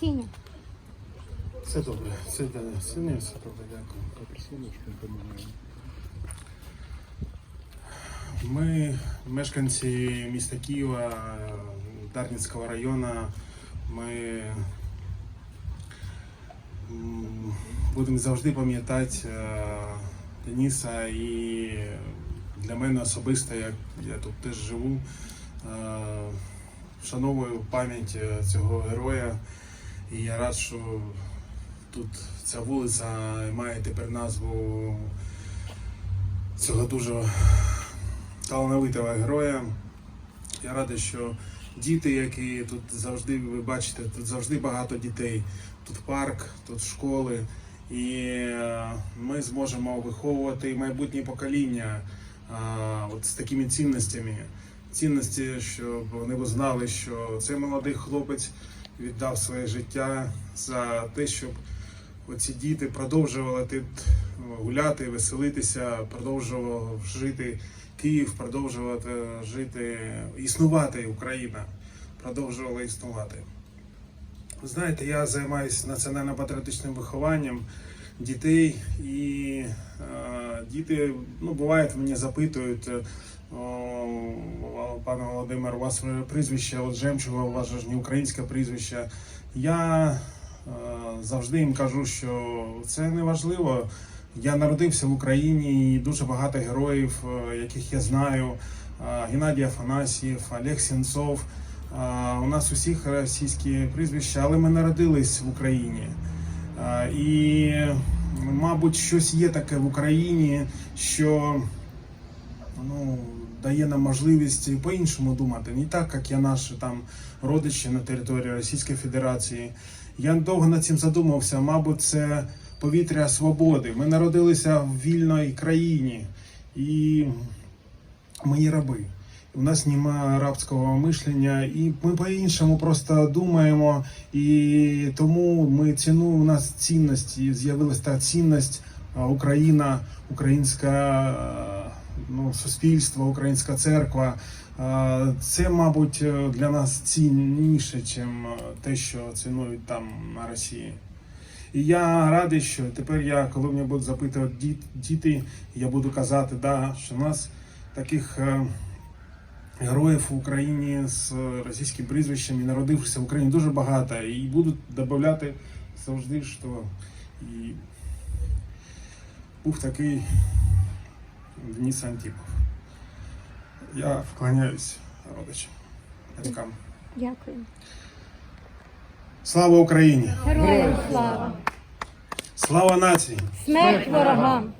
Сіня. Все добре, все добре, сині, все добре, дякую. Ми, мешканці міста Києва, Дарницького району, ми будемо завжди пам'ятати е, Дениса і для мене особисто, як я тут теж живу, е, вшановую пам'ять е, цього героя. І я рад, що тут ця вулиця має тепер назву цього дуже талановитого героя. Я радий, що діти, які тут завжди, ви бачите, тут завжди багато дітей. Тут парк, тут школи. І е, ми зможемо виховувати майбутнє покоління е, от з такими цінностями. Цінності, щоб вони знали, що цей молодий хлопець віддав своє життя за те, щоб оці діти продовжували тут гуляти, веселитися, продовжував жити Київ, продовжувати жити, існувати Україна, продовжувала існувати. Знаєте, я займаюся національно-патріотичним вихованням дітей, і е, діти, ну, буває, мене запитують, е, о, пане Володимир, у вас прізвище от Жемчуга, у вас ж не українське прізвище. Я е, завжди їм кажу, що це не важливо. Я народився в Україні і дуже багато героїв, е, яких я знаю. Е, Геннадій Афанасьєв, Олег Сенцов. Е, У нас усіх російські прізвища, але ми народились в Україні. Е, І, мабуть, щось є таке в Україні, що ну, дає нам можливість по-іншому думати, не так, як я наші там родичі на території Російської Федерації. Я довго над цим задумався. Мабуть, це повітря свободи. Ми народилися в вільній країні, і ми є раби. У нас немає рабського мишлення, і ми по-іншому просто думаємо, і тому ми ціну у нас цінності, з'явилася та цінність Україна, українська ну, суспільство, українська церква. Це, мабуть, для нас цінніше, ніж те, що цінують там на Росії. І я радий, що тепер я, коли мене будуть запитувати діти, я буду казати, да, що у нас таких е, героїв в Україні з російським прізвищем і народившися в Україні дуже багато. І будуть додати завжди, що і був такий Денис Антипов. Я вклоняюсь родичам, батькам. Дякую. Слава Україні! Героям слава! Слава нації! Смерть ворогам!